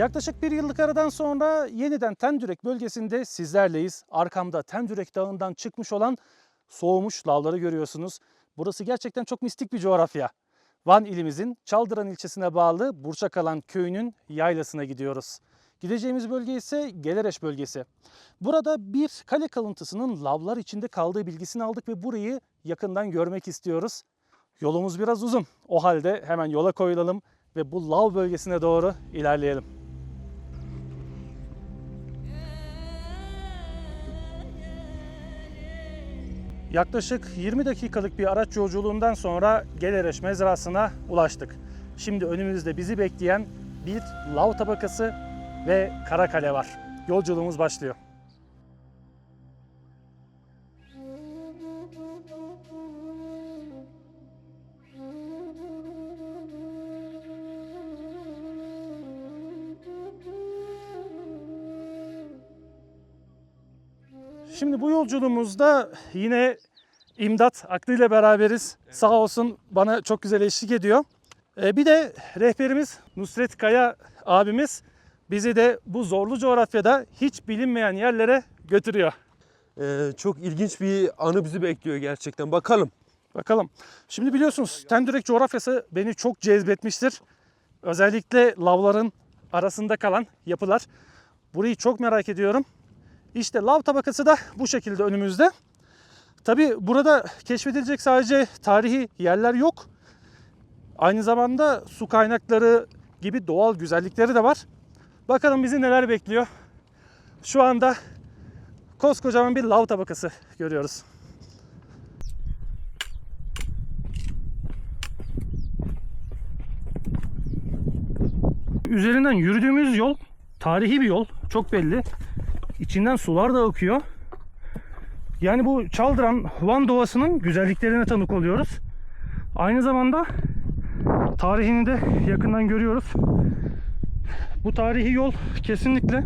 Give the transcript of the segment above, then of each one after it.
Yaklaşık bir yıllık aradan sonra yeniden Tendürek bölgesinde sizlerleyiz. Arkamda Tendürek Dağı'ndan çıkmış olan soğumuş lavları görüyorsunuz. Burası gerçekten çok mistik bir coğrafya. Van ilimizin Çaldıran ilçesine bağlı Burçakalan köyünün yaylasına gidiyoruz. Gideceğimiz bölge ise Gelereş bölgesi. Burada bir kale kalıntısının lavlar içinde kaldığı bilgisini aldık ve burayı yakından görmek istiyoruz. Yolumuz biraz uzun. O halde hemen yola koyulalım ve bu lav bölgesine doğru ilerleyelim. Yaklaşık 20 dakikalık bir araç yolculuğundan sonra Gelereş mezrasına ulaştık. Şimdi önümüzde bizi bekleyen bir lav tabakası ve Karakale var. Yolculuğumuz başlıyor. Şimdi bu yolculuğumuzda yine İmdat Aklı ile beraberiz. Sağ olsun bana çok güzel eşlik ediyor. Ee, bir de rehberimiz Nusret Kaya abimiz bizi de bu zorlu coğrafyada hiç bilinmeyen yerlere götürüyor. Ee, çok ilginç bir anı bizi bekliyor gerçekten. Bakalım. Bakalım. Şimdi biliyorsunuz Tendürek coğrafyası beni çok cezbetmiştir. Özellikle lavların arasında kalan yapılar. Burayı çok merak ediyorum. İşte lav tabakası da bu şekilde önümüzde. Tabi burada keşfedilecek sadece tarihi yerler yok. Aynı zamanda su kaynakları gibi doğal güzellikleri de var. Bakalım bizi neler bekliyor. Şu anda koskocaman bir lav tabakası görüyoruz. Üzerinden yürüdüğümüz yol tarihi bir yol. Çok belli. İçinden sular da akıyor. Yani bu Çaldıran Van Doğası'nın güzelliklerine tanık oluyoruz. Aynı zamanda tarihini de yakından görüyoruz. Bu tarihi yol kesinlikle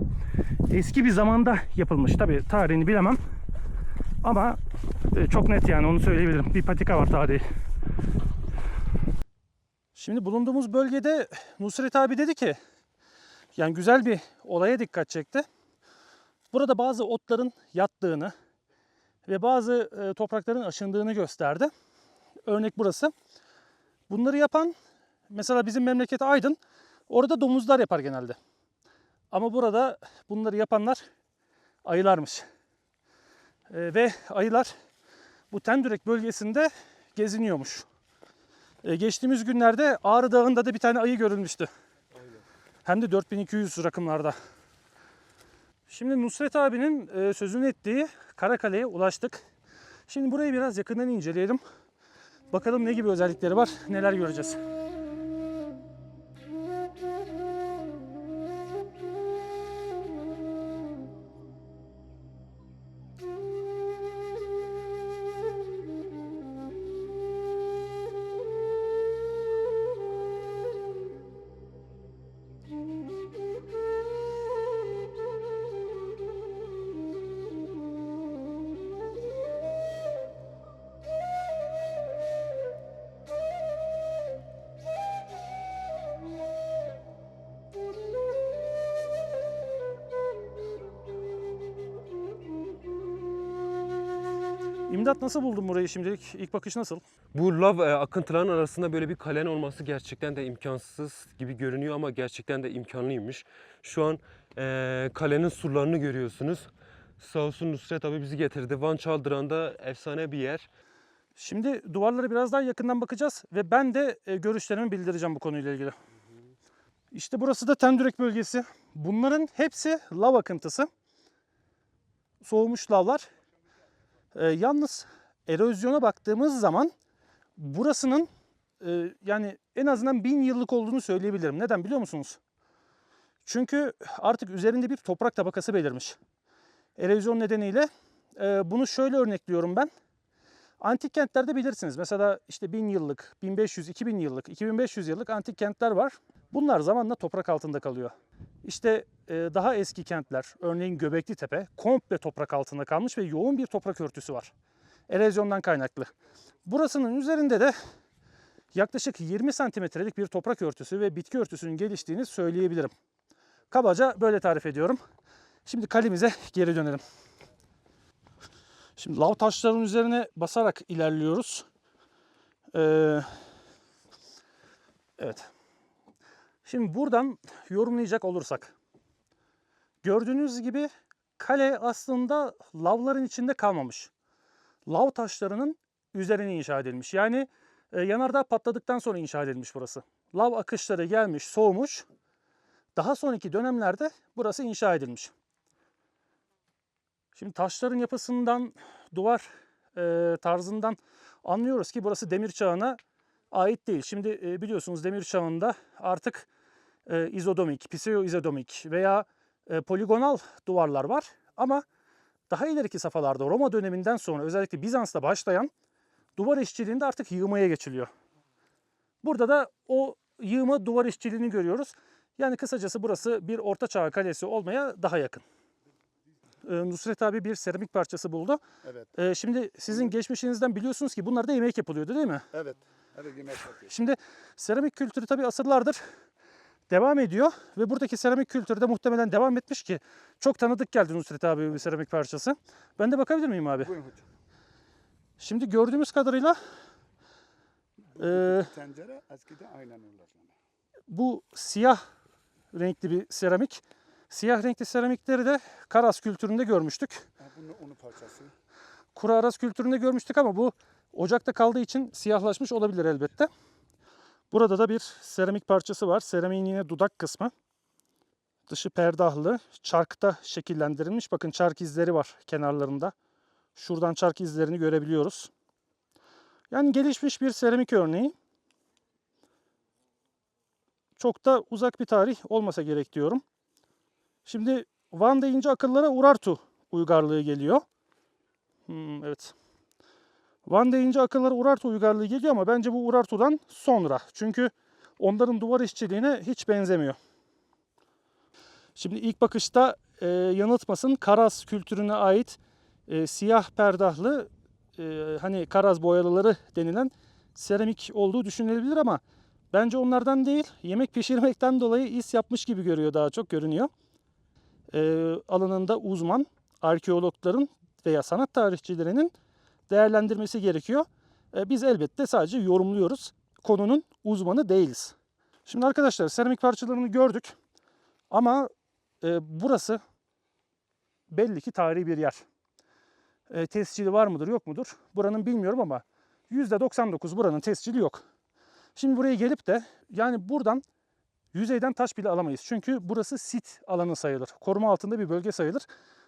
eski bir zamanda yapılmış. Tabi tarihini bilemem. Ama e, çok net yani onu söyleyebilirim. Bir patika var tarihi. Şimdi bulunduğumuz bölgede Nusret abi dedi ki yani güzel bir olaya dikkat çekti. Burada bazı otların yattığını ve bazı e, toprakların aşındığını gösterdi. Örnek burası. Bunları yapan mesela bizim memleket Aydın orada domuzlar yapar genelde. Ama burada bunları yapanlar ayılarmış. E, ve ayılar bu Tendürek bölgesinde geziniyormuş. E, geçtiğimiz günlerde Ağrı Dağı'nda da bir tane ayı görülmüştü. Hem de 4200 rakımlarda. Şimdi Nusret abinin e, sözünü ettiği Karakale'ye ulaştık. Şimdi burayı biraz yakından inceleyelim. Bakalım ne gibi özellikleri var, neler göreceğiz. İmdat nasıl buldun burayı şimdilik? İlk bakış nasıl? Bu lav e, akıntıların arasında böyle bir kalen olması gerçekten de imkansız gibi görünüyor ama gerçekten de imkanlıymış. Şu an e, kalenin surlarını görüyorsunuz. Sağ olsun Nusret abi bizi getirdi. Van Çaldıran'da efsane bir yer. Şimdi duvarlara biraz daha yakından bakacağız ve ben de e, görüşlerimi bildireceğim bu konuyla ilgili. İşte burası da Tendürek bölgesi. Bunların hepsi lav akıntısı. Soğumuş lavlar. E, yalnız erozyona baktığımız zaman burasının e, yani en azından bin yıllık olduğunu söyleyebilirim. Neden biliyor musunuz? Çünkü artık üzerinde bir toprak tabakası belirmiş. Erozyon nedeniyle e, bunu şöyle örnekliyorum ben. Antik kentlerde bilirsiniz. Mesela işte 1000 yıllık, 1500, 2000 yıllık, 2500 yıllık antik kentler var. Bunlar zamanla toprak altında kalıyor. İşte e, daha eski kentler, örneğin Göbekli Tepe komple toprak altında kalmış ve yoğun bir toprak örtüsü var. Erozyondan kaynaklı. Burasının üzerinde de yaklaşık 20 santimetrelik bir toprak örtüsü ve bitki örtüsünün geliştiğini söyleyebilirim. Kabaca böyle tarif ediyorum. Şimdi kalemize geri dönelim. Şimdi lav taşlarının üzerine basarak ilerliyoruz. Ee, evet. Şimdi buradan yorumlayacak olursak. Gördüğünüz gibi kale aslında lavların içinde kalmamış. Lav taşlarının üzerine inşa edilmiş. Yani e, yanardağ patladıktan sonra inşa edilmiş burası. Lav akışları gelmiş, soğumuş. Daha sonraki dönemlerde burası inşa edilmiş. Şimdi taşların yapısından, duvar e, tarzından anlıyoruz ki burası demir çağına ait değil. Şimdi e, biliyorsunuz demir çağında artık e, izodomik, pseudoizodomik veya e, poligonal duvarlar var. Ama daha ileriki safhalarda Roma döneminden sonra özellikle Bizans'ta başlayan duvar işçiliğinde artık yığmaya geçiliyor. Burada da o yığma duvar işçiliğini görüyoruz. Yani kısacası burası bir ortaçağ kalesi olmaya daha yakın. Ee, Nusret abi bir seramik parçası buldu. Evet, Ee, şimdi sizin geçmişinizden biliyorsunuz ki bunlarda yemek yapılıyordu değil mi? evet. Evet, yemek yapıyor. Şimdi seramik kültürü tabii asırlardır devam ediyor ve buradaki seramik kültürü de muhtemelen devam etmiş ki çok tanıdık geldi Nusret abi bir seramik parçası. Ben de bakabilir miyim abi? Buyurun hocam. Şimdi gördüğümüz kadarıyla Ee, tencere eskiden aynen öyle. bu siyah renkli bir seramik. Siyah renkli seramikleri de Karas kültüründe görmüştük. Ha, bunu onun parçası. Kuru Aras kültüründe görmüştük ama bu ocakta kaldığı için siyahlaşmış olabilir elbette. Burada da bir seramik parçası var. Seramiğin yine dudak kısmı. Dışı perdahlı, çarkta şekillendirilmiş. Bakın çark izleri var kenarlarında. Şuradan çark izlerini görebiliyoruz. Yani gelişmiş bir seramik örneği. Çok da uzak bir tarih olmasa gerek diyorum. Şimdi Van deyince akıllara Urartu uygarlığı geliyor. Hmm, evet. Van deyince akıllara Urartu uygarlığı geliyor ama bence bu Urartu'dan sonra. Çünkü onların duvar işçiliğine hiç benzemiyor. Şimdi ilk bakışta e, yanıltmasın Karaz kültürüne ait e, siyah perdahlı e, hani Karaz boyalıları denilen seramik olduğu düşünülebilir ama bence onlardan değil yemek pişirmekten dolayı is yapmış gibi görüyor daha çok görünüyor. E, alanında uzman arkeologların veya sanat tarihçilerinin değerlendirmesi gerekiyor. E, Biz elbette sadece yorumluyoruz. Konunun uzmanı değiliz. Şimdi arkadaşlar seramik parçalarını gördük. Ama e, burası belli ki tarihi bir yer. E, tescili var mıdır yok mudur? Buranın bilmiyorum ama %99 buranın tescili yok. Şimdi buraya gelip de yani buradan yüzeyden taş bile alamayız. Çünkü burası sit alanı sayılır. Koruma altında bir bölge sayılır.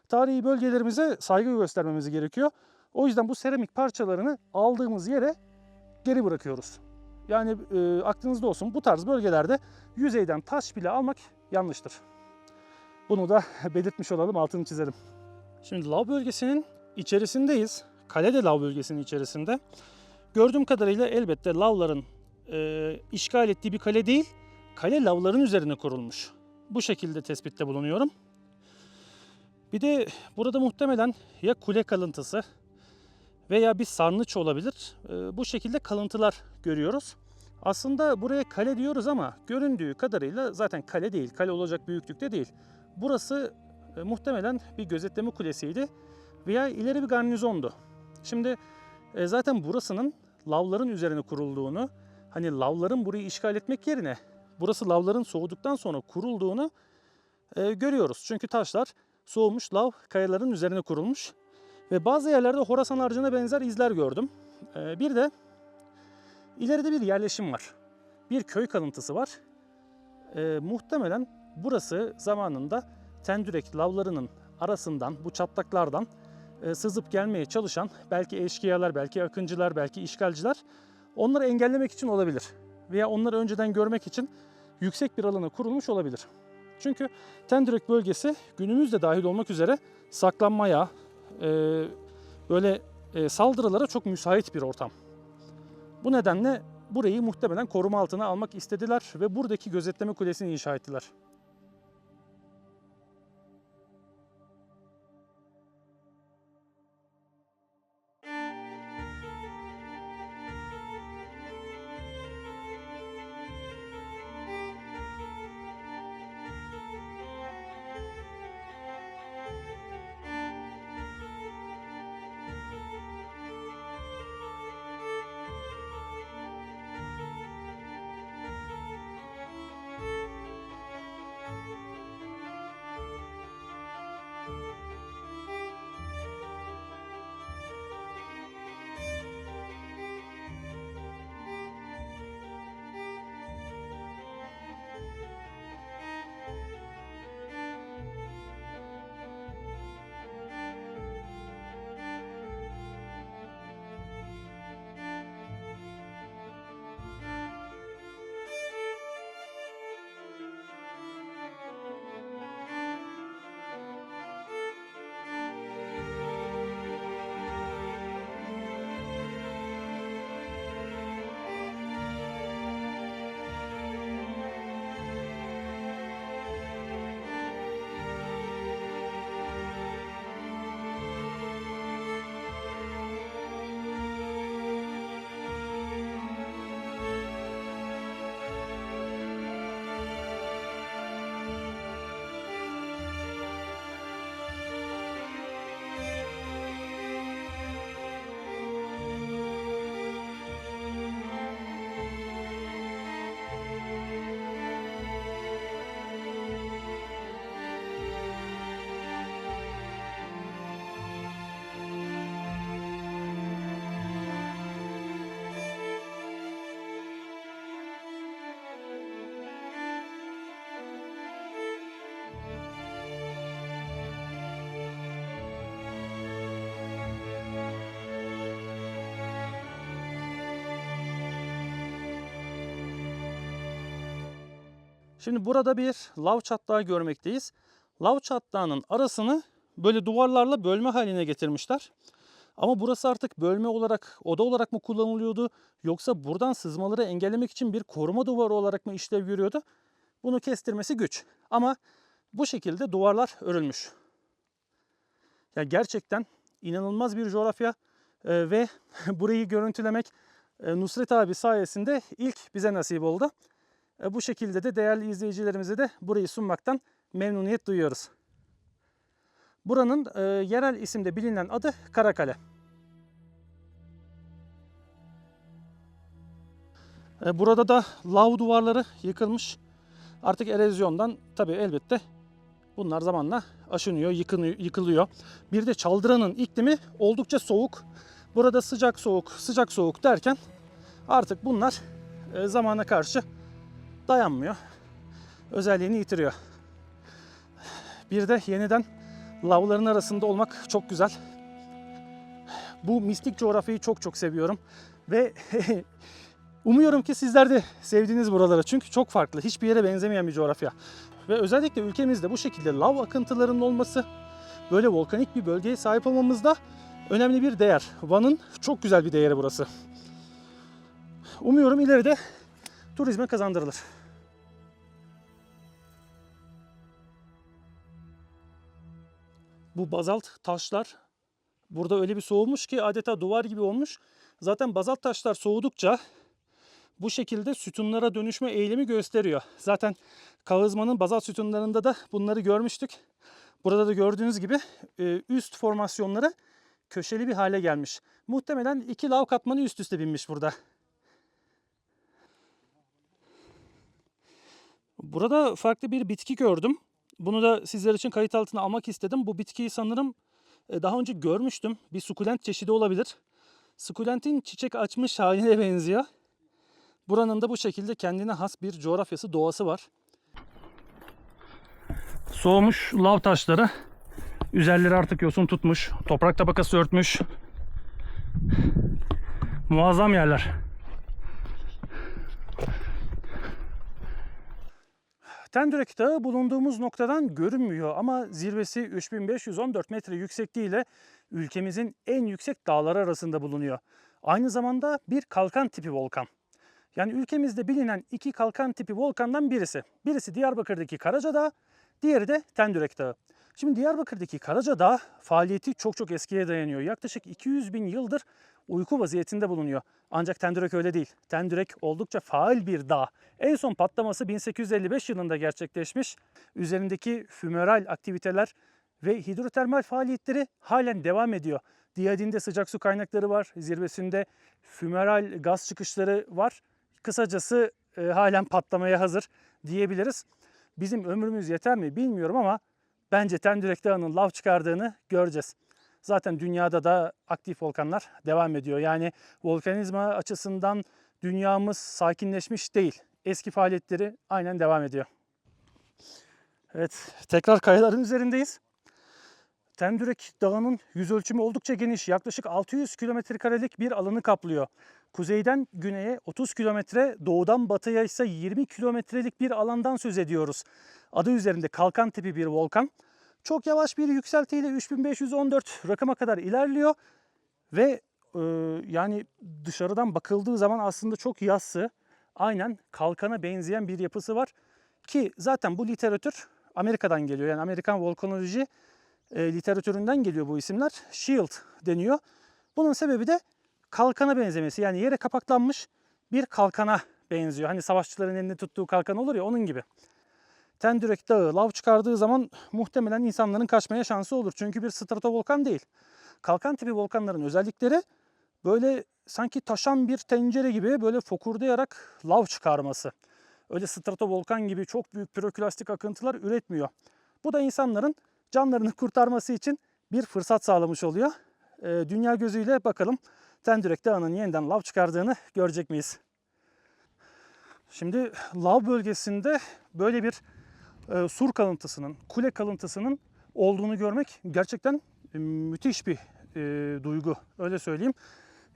Tarihi bölgelerimize saygı göstermemiz gerekiyor. O yüzden bu seramik parçalarını aldığımız yere geri bırakıyoruz. Yani e, aklınızda olsun bu tarz bölgelerde yüzeyden taş bile almak yanlıştır. Bunu da belirtmiş olalım, altını çizelim. Şimdi lav bölgesinin içerisindeyiz. Kale de lav bölgesinin içerisinde. Gördüğüm kadarıyla elbette lavların e, işgal ettiği bir kale değil, kale lavların üzerine kurulmuş. Bu şekilde tespitte bulunuyorum. Bir de burada muhtemelen ya kule kalıntısı veya bir sarnıç olabilir. Ee, Bu şekilde kalıntılar görüyoruz. Aslında buraya kale diyoruz ama göründüğü kadarıyla zaten kale değil. Kale olacak büyüklükte değil. Burası e, muhtemelen bir gözetleme kulesiydi veya ileri bir garnizondu. Şimdi e, zaten burasının lavların üzerine kurulduğunu, hani lavların burayı işgal etmek yerine burası lavların soğuduktan sonra kurulduğunu e, görüyoruz. Çünkü taşlar soğumuş lav kayaların üzerine kurulmuş. Ve bazı yerlerde Horasan harcına benzer izler gördüm. Ee, bir de ileride bir yerleşim var. Bir köy kalıntısı var. Ee, muhtemelen burası zamanında Tendürek lavlarının arasından, bu çatlaklardan e, sızıp gelmeye çalışan belki eşkıyalar, belki akıncılar, belki işgalciler onları engellemek için olabilir. Veya onları önceden görmek için yüksek bir alana kurulmuş olabilir. Çünkü Tendürek bölgesi günümüzde dahil olmak üzere saklanmaya, e, böyle e, saldırılara çok müsait bir ortam. Bu nedenle burayı muhtemelen koruma altına almak istediler ve buradaki gözetleme kulesini inşa ettiler. Şimdi burada bir lav çatlağı görmekteyiz. Lav çatlağının arasını böyle duvarlarla bölme haline getirmişler. Ama burası artık bölme olarak, oda olarak mı kullanılıyordu yoksa buradan sızmaları engellemek için bir koruma duvarı olarak mı işlev görüyordu? Bunu kestirmesi güç. Ama bu şekilde duvarlar örülmüş. Ya gerçekten inanılmaz bir coğrafya e, ve burayı görüntülemek e, Nusret abi sayesinde ilk bize nasip oldu. E, bu şekilde de değerli izleyicilerimize de burayı sunmaktan memnuniyet duyuyoruz. Buranın e, yerel isimde bilinen adı Karakale. E, burada da lav duvarları yıkılmış. Artık erozyondan tabii elbette bunlar zamanla aşınıyor, yıkınıyor, yıkılıyor. Bir de Çaldıran'ın iklimi oldukça soğuk. Burada sıcak soğuk, sıcak soğuk derken artık bunlar e, zamana karşı dayanmıyor. Özelliğini yitiriyor. Bir de yeniden lavların arasında olmak çok güzel. Bu mistik coğrafyayı çok çok seviyorum ve umuyorum ki sizler de sevdiğiniz buraları çünkü çok farklı, hiçbir yere benzemeyen bir coğrafya. Ve özellikle ülkemizde bu şekilde lav akıntılarının olması, böyle volkanik bir bölgeye sahip olmamızda önemli bir değer. Van'ın çok güzel bir değeri burası. Umuyorum ileride turizme kazandırılır. Bu bazalt taşlar burada öyle bir soğumuş ki adeta duvar gibi olmuş. Zaten bazalt taşlar soğudukça bu şekilde sütunlara dönüşme eğilimi gösteriyor. Zaten Kağızman'ın bazalt sütunlarında da bunları görmüştük. Burada da gördüğünüz gibi e, üst formasyonları köşeli bir hale gelmiş. Muhtemelen iki lav katmanı üst üste binmiş burada. Burada farklı bir bitki gördüm. Bunu da sizler için kayıt altına almak istedim. Bu bitkiyi sanırım e, daha önce görmüştüm. Bir sukulent çeşidi olabilir. Sukulentin çiçek açmış haline benziyor. Buranın da bu şekilde kendine has bir coğrafyası, doğası var. Soğumuş lav taşları. Üzerleri artık yosun tutmuş. Toprak tabakası örtmüş. Muazzam yerler. Tendürek Dağı bulunduğumuz noktadan görünmüyor ama zirvesi 3514 metre yüksekliğiyle ülkemizin en yüksek dağları arasında bulunuyor. Aynı zamanda bir kalkan tipi volkan. Yani ülkemizde bilinen iki kalkan tipi volkandan birisi. Birisi Diyarbakır'daki Karacadağ, diğeri de Tendürek Dağı. Şimdi Diyarbakır'daki Karacadağ faaliyeti çok çok eskiye dayanıyor. Yaklaşık 200 bin yıldır uyku vaziyetinde bulunuyor. Ancak Tendürek öyle değil. Tendürek oldukça faal bir dağ. En son patlaması 1855 yılında gerçekleşmiş. Üzerindeki fümeral aktiviteler ve hidrotermal faaliyetleri halen devam ediyor. Diyadinde sıcak su kaynakları var. Zirvesinde fümeral gaz çıkışları var. Kısacası e, halen patlamaya hazır diyebiliriz. Bizim ömrümüz yeter mi bilmiyorum ama bence Tendürek Dağı'nın lav çıkardığını göreceğiz. Zaten dünyada da aktif volkanlar devam ediyor. Yani volkanizma açısından dünyamız sakinleşmiş değil. Eski faaliyetleri aynen devam ediyor. Evet, tekrar kayaların üzerindeyiz. Tendürek Dağı'nın yüz ölçümü oldukça geniş. Yaklaşık 600 kilometre karelik bir alanı kaplıyor. Kuzeyden güneye 30 kilometre, doğudan batıya ise 20 kilometrelik bir alandan söz ediyoruz. Adı üzerinde kalkan tipi bir volkan. Çok yavaş bir yükseltiyle 3514 rakıma kadar ilerliyor ve e, yani dışarıdan bakıldığı zaman aslında çok yassı, aynen kalkana benzeyen bir yapısı var ki zaten bu literatür Amerika'dan geliyor. Yani Amerikan volkanoloji e, literatüründen geliyor bu isimler. Shield deniyor. Bunun sebebi de kalkana benzemesi. Yani yere kapaklanmış bir kalkana benziyor. Hani savaşçıların elinde tuttuğu kalkan olur ya onun gibi. Tendürek Dağı lav çıkardığı zaman muhtemelen insanların kaçmaya şansı olur. Çünkü bir stratovolkan değil. Kalkan tipi volkanların özellikleri böyle sanki taşan bir tencere gibi böyle fokurdayarak lav çıkarması. Öyle stratovolkan gibi çok büyük piroklastik akıntılar üretmiyor. Bu da insanların canlarını kurtarması için bir fırsat sağlamış oluyor. Ee, dünya gözüyle bakalım Tendürek Dağı'nın yeniden lav çıkardığını görecek miyiz? Şimdi lav bölgesinde böyle bir e, sur kalıntısının, kule kalıntısının olduğunu görmek gerçekten e, müthiş bir e, duygu. Öyle söyleyeyim.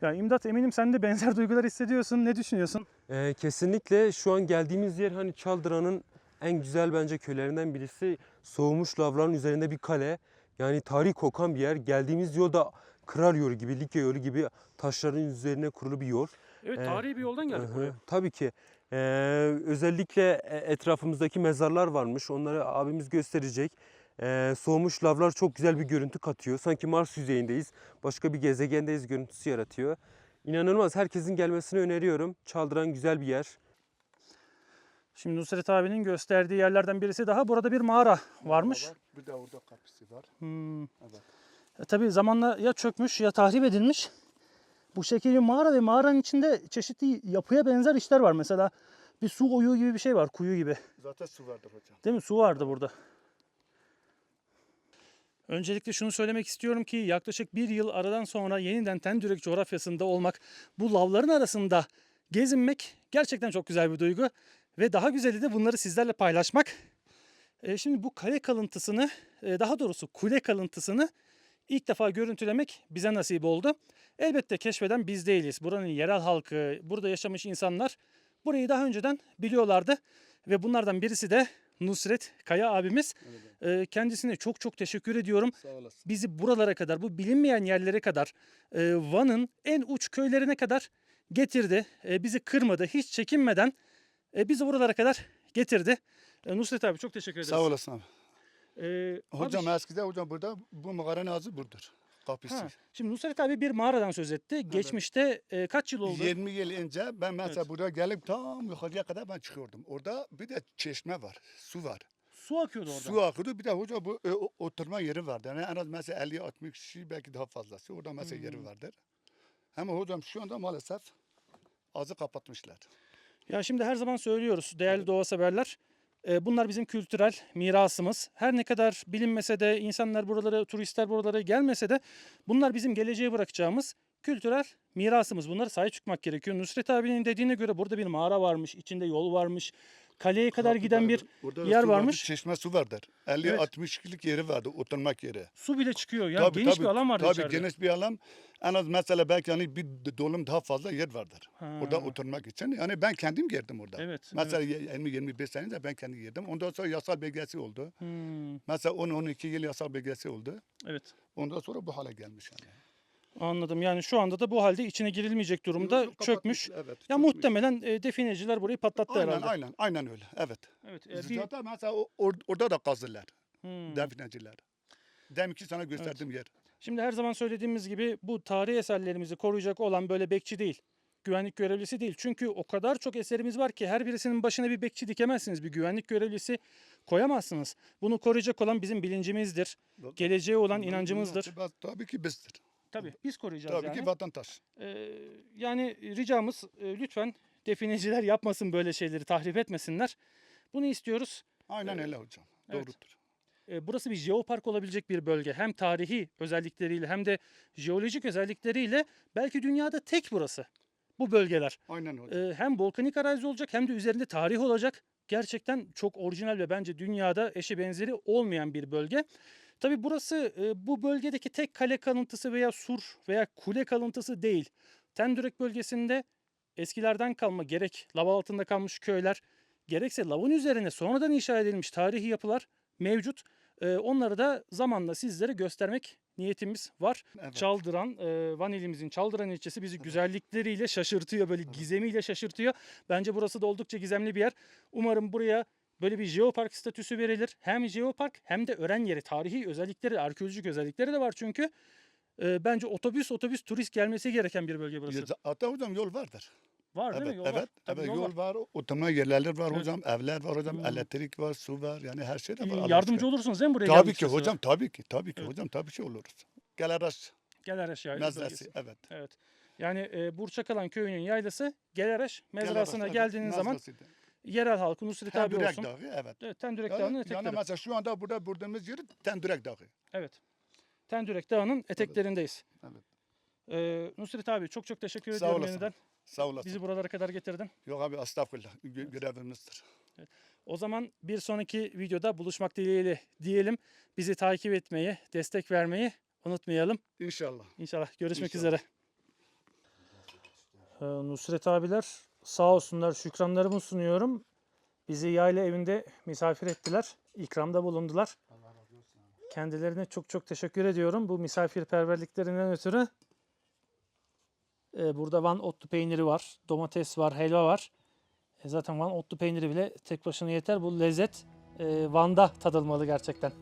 Ya İmdat eminim sen de benzer duygular hissediyorsun. Ne düşünüyorsun? Ee, kesinlikle şu an geldiğimiz yer hani Çaldıran'ın en güzel bence köylerinden birisi soğumuş lavların üzerinde bir kale. Yani tarih kokan bir yer. Geldiğimiz yolda Kırar yolu gibi, Likya yolu gibi taşların üzerine kurulu bir yol. Evet Ee, tarihi bir yoldan geldik hı, buraya. Tabii ki. Ee, özellikle e, etrafımızdaki mezarlar varmış. Onları abimiz gösterecek. Ee, soğumuş lavlar çok güzel bir görüntü katıyor. Sanki Mars yüzeyindeyiz. Başka bir gezegendeyiz görüntüsü yaratıyor. İnanılmaz. Herkesin gelmesini öneriyorum. Çaldıran güzel bir yer. Şimdi Nusret abinin gösterdiği yerlerden birisi daha. Burada bir mağara varmış. Var, Bir de orada kapısı var. Hmm. Evet. E, tabii zamanla ya çökmüş ya tahrip edilmiş. Bu şekil bir mağara ve mağaranın içinde çeşitli yapıya benzer işler var. Mesela bir su oyuğu gibi bir şey var, kuyu gibi. Zaten su vardı hocam. Değil mi? Su vardı burada. Öncelikle şunu söylemek istiyorum ki yaklaşık bir yıl aradan sonra yeniden Tendürek coğrafyasında olmak, bu lavların arasında gezinmek gerçekten çok güzel bir duygu. Ve daha güzeli de bunları sizlerle paylaşmak. E, şimdi bu kale kalıntısını, e, daha doğrusu kule kalıntısını ilk defa görüntülemek bize nasip oldu. Elbette keşfeden biz değiliz. Buranın yerel halkı, burada yaşamış insanlar burayı daha önceden biliyorlardı. Ve bunlardan birisi de Nusret Kaya abimiz. Ee, Kendisine çok çok teşekkür ediyorum. Sağ olasın. Bizi buralara kadar, bu bilinmeyen yerlere kadar, e, Van'ın en uç köylerine kadar getirdi. E, Bizi kırmadı, hiç çekinmeden e, bizi buralara kadar getirdi. Nusret abi çok teşekkür ederiz. Sağ olasın abi. Ee, Hocam abi, eskiden hocam burada bu mağaranın ağzı budur. Kapısı. ha, şimdi Nusret abi bir mağaradan söz etti. Geçmişte e, kaç yıl oldu? 20 yıl önce ben mesela Evet. buraya gelip tam yukarıya kadar ben çıkıyordum. Orada bir de çeşme var, su var. Su akıyordu orada. Su akıyordu. Bir de hoca bu e, oturma yeri vardı. Yani en az mesela 50-60 kişi belki daha fazlası. Orada mesela Hmm. yeri vardır. Ama hocam şu anda maalesef ağzı kapatmışlar. Ya şimdi her zaman söylüyoruz değerli doğa severler. Bunlar bizim kültürel mirasımız. Her ne kadar bilinmese de insanlar buralara, turistler buralara gelmese de bunlar bizim geleceğe bırakacağımız kültürel mirasımız. Bunlara sahip çıkmak gerekiyor. Nusret abinin dediğine göre burada bir mağara varmış, içinde yol varmış. Kaleye kadar giden bir Orada da yer su varmış. Çeşme su vardır. 50-60 Evet. kişilik yeri vardı oturmak yeri. su bile çıkıyor. Ya geniş bir alan vardı tabii içeride. geniş bir alan. En az mesela belki hani bir dolum daha fazla yer vardır. Orada Ha. oturmak için. Yani ben kendim girdim orada. Evet, Mesela 20-25 sene de ben kendim girdim. Ondan sonra yasal belgesi oldu. Hmm, Mesela 10-12 yıl yasal belgesi oldu. evet. Ondan sonra bu hale gelmiş yani. Anladım. Yani şu anda da bu halde içine girilmeyecek durumda yok, çökmüş. kapatmış, Evet. Ya çökmüş. muhtemelen e, defineciler burayı patlattı Aynen herhalde. aynen aynen öyle. Evet. Evet. e, bir- Zaten mesela o- or- orada da kazırlar. Hmm. Defineciler. Demin ki sana gösterdiğim yer. Şimdi her zaman söylediğimiz gibi bu tarihi eserlerimizi koruyacak olan böyle bekçi değil. Güvenlik görevlisi değil. Çünkü o kadar çok eserimiz var ki her birisinin başına bir bekçi dikemezsiniz. Bir güvenlik görevlisi koyamazsınız. Bunu koruyacak olan bizim bilincimizdir. Geleceğe olan inancımızdır. Tabii ki bizdir. Tabii biz koruyacağız Tabii yani. ki vatandaş. Ee, yani ricamız e, lütfen defineciler yapmasın böyle şeyleri, tahrip etmesinler. Bunu istiyoruz. Aynen öyle hocam. evet. Doğrudur. E, Burası bir jeopark olabilecek bir bölge. Hem tarihi özellikleriyle hem de jeolojik özellikleriyle belki dünyada tek burası. Bu bölgeler. Aynen hocam. E, Hem volkanik arazi olacak hem de üzerinde tarih olacak. Gerçekten çok orijinal ve bence dünyada eşi benzeri olmayan bir bölge. Tabi burası e, bu bölgedeki tek kale kalıntısı veya sur veya kule kalıntısı değil. Tendürek bölgesinde eskilerden kalma gerek lava altında kalmış köyler gerekse lavın üzerine sonradan inşa edilmiş tarihi yapılar mevcut. E, onları da zamanla sizlere göstermek niyetimiz var. Evet. Çaldıran, e, Van ilimizin Çaldıran ilçesi bizi güzellikleriyle şaşırtıyor, böyle gizemiyle şaşırtıyor. Bence burası da oldukça gizemli bir yer. Umarım buraya böyle bir jeopark statüsü verilir. Hem jeopark hem de öğren yeri, tarihi özellikleri, arkeolojik özellikleri de var çünkü. E, bence otobüs otobüs turist gelmesi gereken bir bölge burası. Hatta hocam yol vardır. Var değil evet, mi? Yol evet, var. Tabii evet, yol yol, var. var. Oturma yerleri var Evet. hocam, evler var hocam, Hmm. elektrik var, su var. Yani her şey de var. Yardımcı şükür. olursunuz değil mi buraya Tabii ki hocam, tabii ki, tabii ki Evet. hocam, tabii ki oluruz. Gelaraş Gelaraş Yaylası mezrası, bölgesi. evet. Evet. Yani e, Burçakalan köyünün yaylası Gelaraş mezrasına Gelaraş, evet, geldiğiniz zaman mezrasıydı. Yerel halkı Nusret abi Tendürek olsun. Dağı, evet. Evet, Tendürek Yani, Dağı'nın yani etekleri. mesela şu anda burada bulduğumuz yer Tendürek Dağı. Evet. Tendürek Dağı'nın eteklerindeyiz. Evet. Ee, Nusret abi çok çok teşekkür Sağ ediyorum olasın. yeniden. Sağ olasın. Bizi buralara kadar getirdin. Yok abi estağfurullah. Gö- görevimizdir. O zaman bir sonraki videoda buluşmak dileğiyle diyelim. Bizi takip etmeyi, destek vermeyi unutmayalım. İnşallah. İnşallah görüşmek İnşallah. üzere. Ee, Nusret abiler sağ olsunlar şükranlarımı sunuyorum. Bizi yayla evinde misafir ettiler. ikramda bulundular. Kendilerine çok çok teşekkür ediyorum bu misafirperverliklerinden ötürü. Ee, burada Van otlu peyniri var, domates var, helva var. E, zaten Van otlu peyniri bile tek başına yeter. Bu lezzet e, Van'da tadılmalı gerçekten.